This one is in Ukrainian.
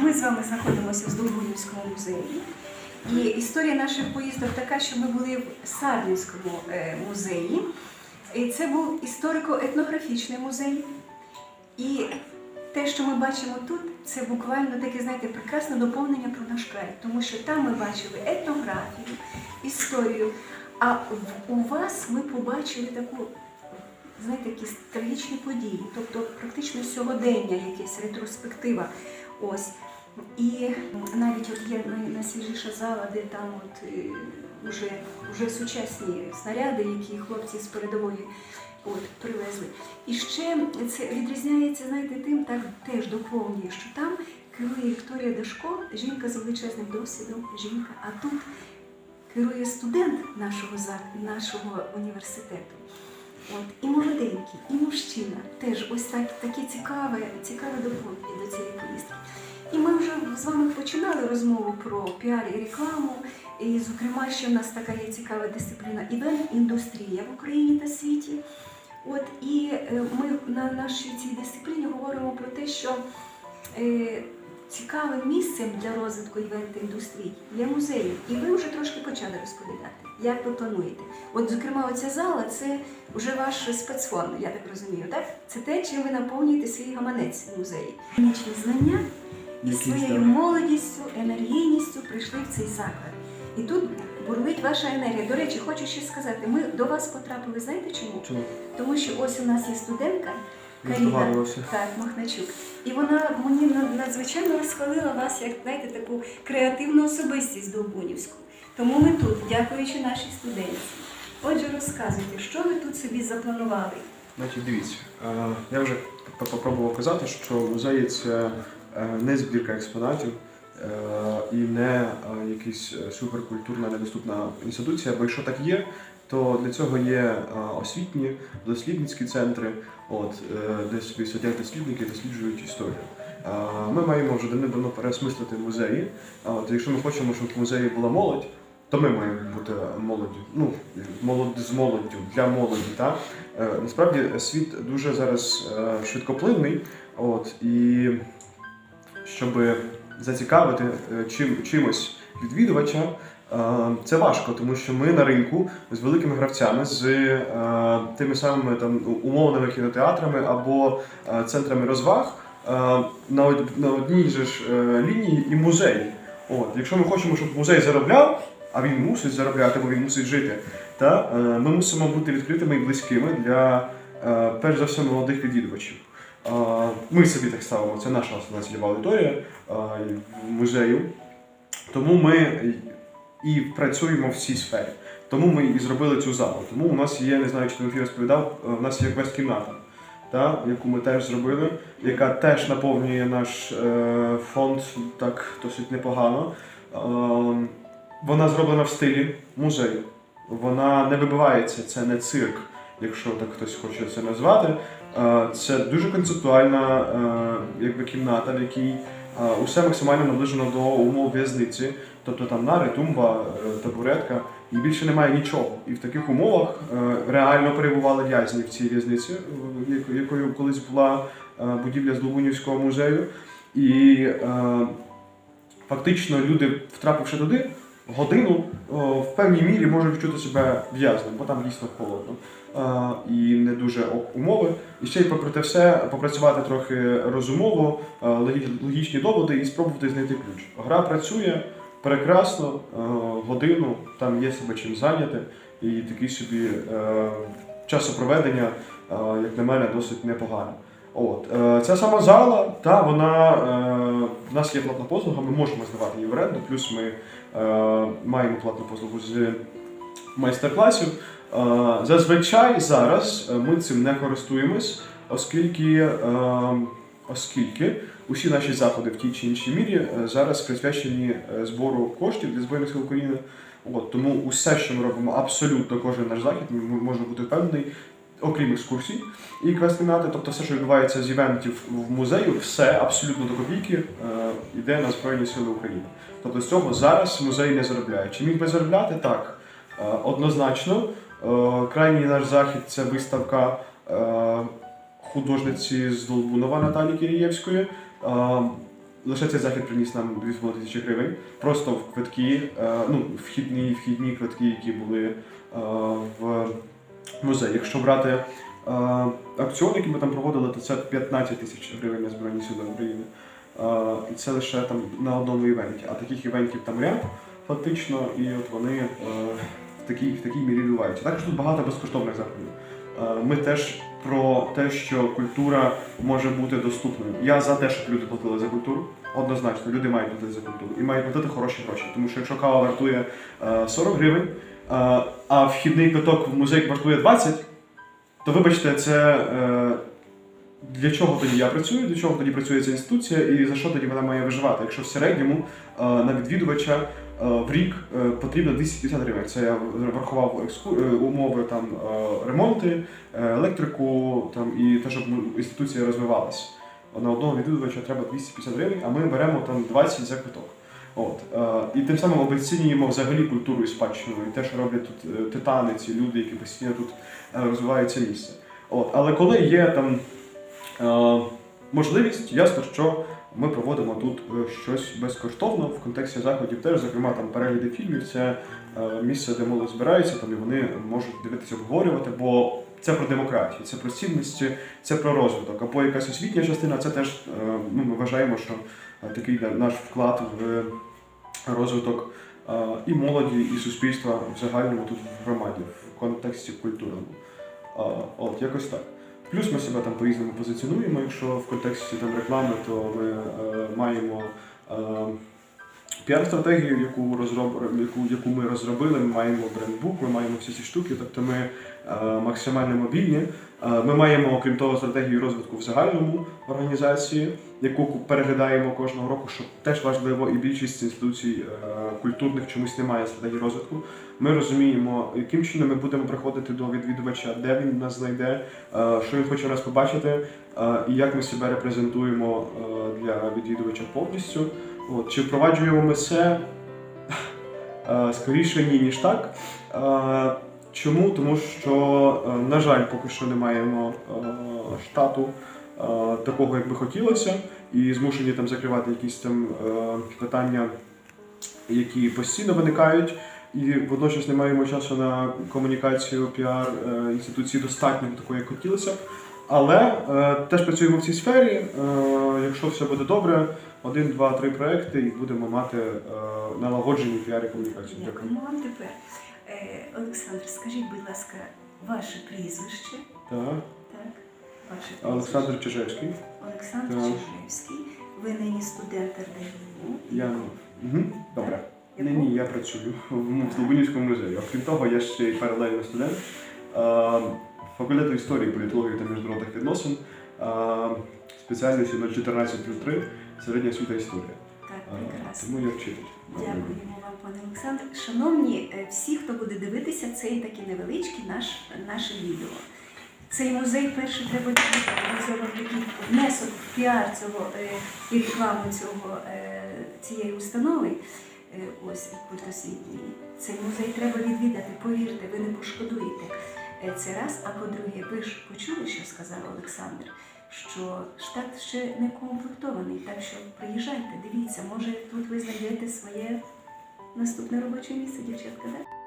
Ми з вами знаходимося в Здолбунівському музеї. І історія наших поїздок така, що ми були в Сарнівському е, музеї. І це був історико-етнографічний музей. І те, що ми бачимо тут, це буквально таке, знаєте, прекрасне доповнення про наш край. Тому що там ми бачили етнографію, історію. А у вас ми побачили таку, знаєте, якісь трагічні події, тобто практично сьогодення, якесь ретроспектива. Ось. І навіть от є найсвіжіша зала, де там от е, вже, вже сучасні снаряди, які хлопці з передової от, привезли. І ще це відрізняється, знаєте, тим, так теж доповнює, що там керує Вікторія Дашко, жінка з величезним досвідом, жінка, а тут керує студент нашого, нашого університету. От, і молоденький, і мужчина. Теж ось так, таке цікаве, цікаве доповнення до цієї поїздки. І ми вже з вами починали розмову про піар і рекламу. І, зокрема, ще в нас така є цікава дисципліна івент-індустрія в Україні та світі. От і е, ми на нашій цій дисципліні говоримо про те, що е, цікавим місцем для розвитку івент-індустрії є музеї. І ви вже трошки почали розповідати, як ви плануєте. От, зокрема, оця зала це вже ваш спецфонд, я так розумію, так? Це те, чим ви наповнюєте свій гаманець в музеї. Нічні знання і своєю молодістю, енергійністю прийшли в цей заклад. І тут бурлить ваша енергія. До речі, хочу ще сказати, ми до вас потрапили, знаєте чому? Чому? Тому що ось у нас є студентка Каріна так, Махначук. І вона мені надзвичайно розхвалила вас як знаєте, таку креативну особистість Долбунівську. Тому ми тут, дякуючи нашій студентці. Отже, розказуйте, що ви тут собі запланували? Значить, дивіться, е, я вже попробував казати, що музей це е, не збірка експонатів е, і не якась суперкультурна недоступна інституція, бо якщо так є, то для цього є освітні, дослідницькі центри, от, е, де собі сидять дослідники, досліджують історію. Ми маємо вже давно переосмислити музеї. От, якщо ми хочемо, щоб в музеї була молодь, то ми маємо бути молоддю. Ну, молод з молоддю для молоді. Так? Е, Насправді світ дуже зараз е, швидкоплинний, от, і щоб зацікавити чим, чимось відвідувача, це важко, тому що ми на ринку з великими гравцями, з е, тими самими там умовними кінотеатрами або е, центрами розваг е, на, одній же ж е, лінії і музей. От, якщо ми хочемо, щоб музей заробляв, а він мусить заробляти, бо він мусить жити, та, е, ми мусимо бути відкритими і близькими для, е, перш за все, молодих відвідувачів. Е, Ми собі так ставимо, це наша основна цільова аудиторія е, музею. Тому ми і працюємо в цій сфері. Тому ми і зробили цю залу. Тому у нас є, не знаю, чи Тимофій розповідав, е, у нас є квест-кімната, та, яку ми теж зробили, яка теж наповнює наш е, фонд так досить непогано. Е, вона зроблена в стилі музею. Вона не вибивається, це не цирк, якщо так хтось хоче це назвати. Е, Це дуже концептуальна е, якби, кімната, в якій усе максимально наближено до умов в'язниці. Тобто там нари, тумба, е, табуретка, і більше немає нічого. І в таких умовах е, реально перебували в'язні в цій в'язниці, е, якою колись була будівля з Злобунівського музею. І фактично люди, втрапивши туди, годину в певній мірі можуть відчути себе в'язнем, бо там дійсно холодно е, і не дуже умови. І ще й попри те все попрацювати трохи розумово, е, логічні доводи і спробувати знайти ключ. Гра працює прекрасно, е, годину, там є себе чим зайняти, і такий собі е, часопроведення, е, як на мене, досить непогано. От е, ця сама зала, та вона е, в нас є платна послуга, ми можемо здавати її в оренду. Плюс ми е, маємо платну послугу з майстер-класів. Зазвичай зараз ми цим не користуємось, оскільки, оскільки усі наші заходи в тій чи іншій мірі зараз присвячені збору коштів для Збройних сил України. От, тому усе, що ми робимо, абсолютно кожен наш захід, ми можна бути впевнений, окрім екскурсій і квест-кімнати, тобто все, що відбувається з івентів в музею, все абсолютно до копійки е, йде на Збройні Сили України. Тобто з цього зараз музей не заробляє. Чи міг би заробляти? Так. Е, однозначно. Е, Крайній наш захід це виставка художниці з Долбунова Наталії Кирієвської. Лише цей захід приніс нам 2,5 тисячі гривень. Просто в квитки, ну, вхідні, вхідні квитки, які були в музей. Якщо брати е, акціон, який ми там проводили, то це 15 тисяч гривень на збройні сили України. Е, І це лише там на одному івенті. А таких івентів там ряд, фактично, і от вони е, в такій, в такій мірі відбуваються. Також тут багато безкоштовних заходів. Е, Ми теж про те, що культура може бути доступною. Я за те, щоб люди платили за культуру. Однозначно, люди мають платити за культуру і мають платити хороші гроші. Тому що якщо кава вартує е, 40 гривень, е, а вхідний квиток в музей вартує 20, то вибачте, це е, для чого тоді я працюю, для чого тоді працює ця інституція і за що тоді вона має виживати? Якщо в середньому е, на відвідувача е, в рік потрібно 250 гривень. Це я врахував умови там ремонти, електрику там і те, щоб інституція розвивалася. На одного відвідувача треба 250 гривень, а ми беремо там 20 за квиток. От е, і тим самим обесцінюємо взагалі культуру і спадщину, і те, що роблять тут е, титани, ці люди, які постійно тут е, розвивають місце. От, але коли є там можливість, ясно, що ми проводимо тут щось безкоштовно в контексті заходів, теж, зокрема, там перегляди фільмів, це місце, де молодь збирається, там і вони можуть дивитися, обговорювати, бо це про демократію, це про цінності, це про розвиток. Або якась освітня частина, це теж ну, ми вважаємо, що такий наш вклад в розвиток е, і молоді, і суспільства в загальному тут в громаді, в контексті культурному. Е, От, якось так. Плюс ми себе там по-різному позиціонуємо. Якщо в контексті там реклами, то ми е, маємо е, піар-стратегію, яку, розроб... яку, яку ми розробили. Ми маємо брендбук, ми маємо всі ці штуки, тобто ми е, максимально мобільні. Е, ми маємо, окрім того, стратегію розвитку в загальному організації, яку переглядаємо кожного року, що теж важливо, і більшість інституцій е, культурних чомусь немає стратегії розвитку. Ми розуміємо, яким чином ми будемо приходити до відвідувача, де він нас знайде, е, що він хоче нас побачити, е, і як ми себе репрезентуємо для відвідувача повністю. От, чи впроваджуємо ми це? Скоріше ні, ніж так. Чому? Тому що, на жаль, поки що не маємо штату такого, як би хотілося, і змушені там закривати якісь там е, питання, які постійно виникають. І водночас не маємо часу на комунікацію, піар е, інституції достатньо такої, як хотілося б. Але е, теж працюємо в цій сфері. Е, якщо все буде добре, один, два, три проекти, і будемо мати е, налагоджені піар і комунікацію. Дякую. Вам тепер. Е, Олександр, скажіть, будь ласка, ваше прізвище? Так. Олександр Чижевський. Олександр Так. Чижевський. Ви нині студент РДГУ. Я ну. Угу. Добре. Ні, ні, я працюю в в Долбунівському музеї. Окрім того, я ще й паралельно студент е, факультету історії, політології та міжнародних відносин. Е, спеціальністю 014 середня освіта історія. Так, Е, прекрасно. тому я вчитель. Дякуємо вам, пане Олександр. Шановні, е, всі, хто буде дивитися цей такий невеличкий наш, наше відео. Цей музей перше треба. Такий внесок піар цього е, і рекламу цього, е, цієї установи. Е, ось культосвітньої. Цей музей треба відвідати, повірте, ви не пошкодуєте. Е, Це раз, а по-друге, ви ж почули, що сказав Олександр, що штат ще не комплектований, так що приїжджайте, дивіться, може тут ви знайдете своє наступне робоче місце, дівчатка, так?